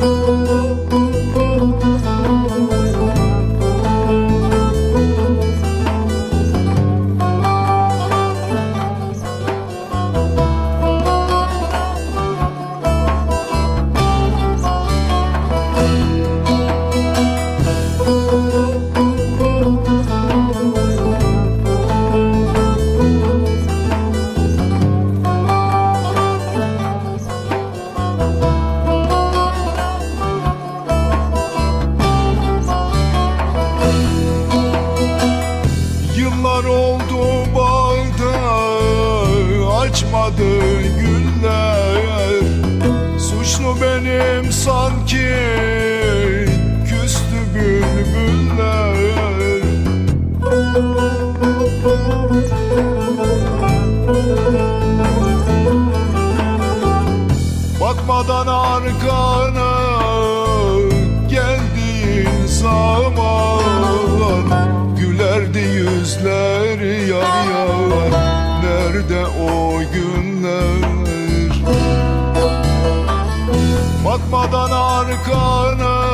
you. Açmadı güller Suçlu benim sanki küstü bülbüller. Bakmadan arkana geldiğin zaman. Gülerdi yüzler yar yar Nerede o günler? Bakmadan arkana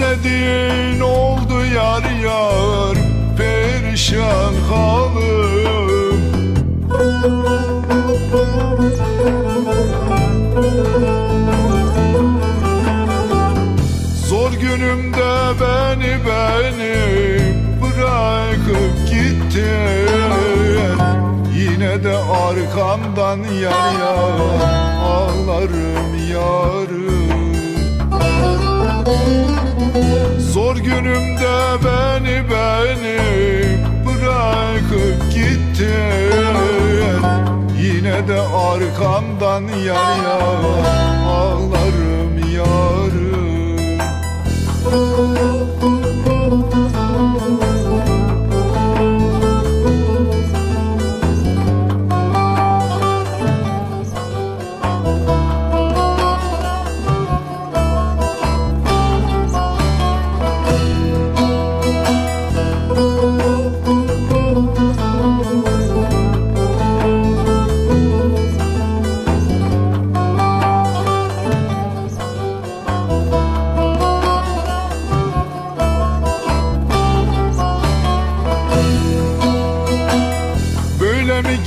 İstediğin oldu yar yar Perişan halim Zor günümde beni beni bırakıp gittin. Yine de arkamdan yar yar ağlarım yarım beni beni bırakıp gittin. Yine de arkamdan yar yar ağlarım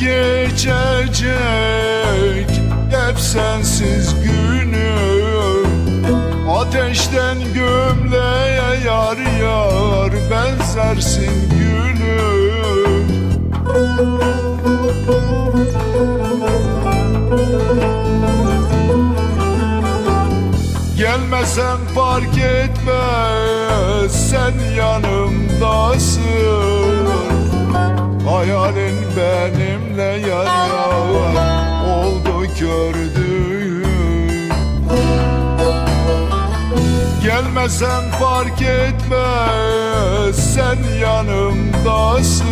geçecek. Hep sensiz günüm Ateşten gömleğe yar yar benzersin gülüm Gelmesen fark etmez sen yanımdasın Hayalin benimle yan yana oldu gördüğüm Gelmesen fark etmez sen yanımdasın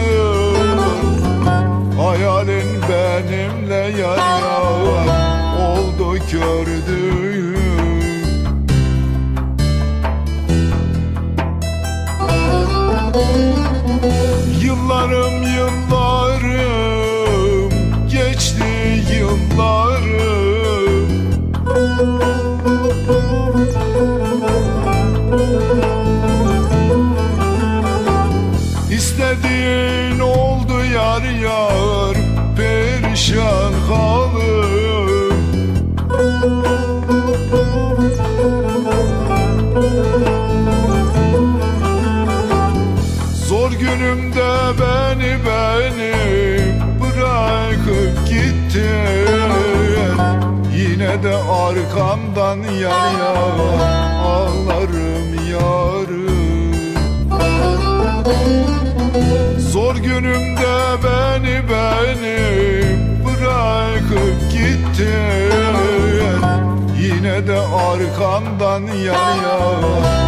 Yıllarım yıllarım geçti yıllarım. İstediğin oldu yar yar perişan halim gittin Yine de arkamdan yar yar ağlarım yarım Zor günümde beni beni bırakıp gittin. Yine de arkandan yar yar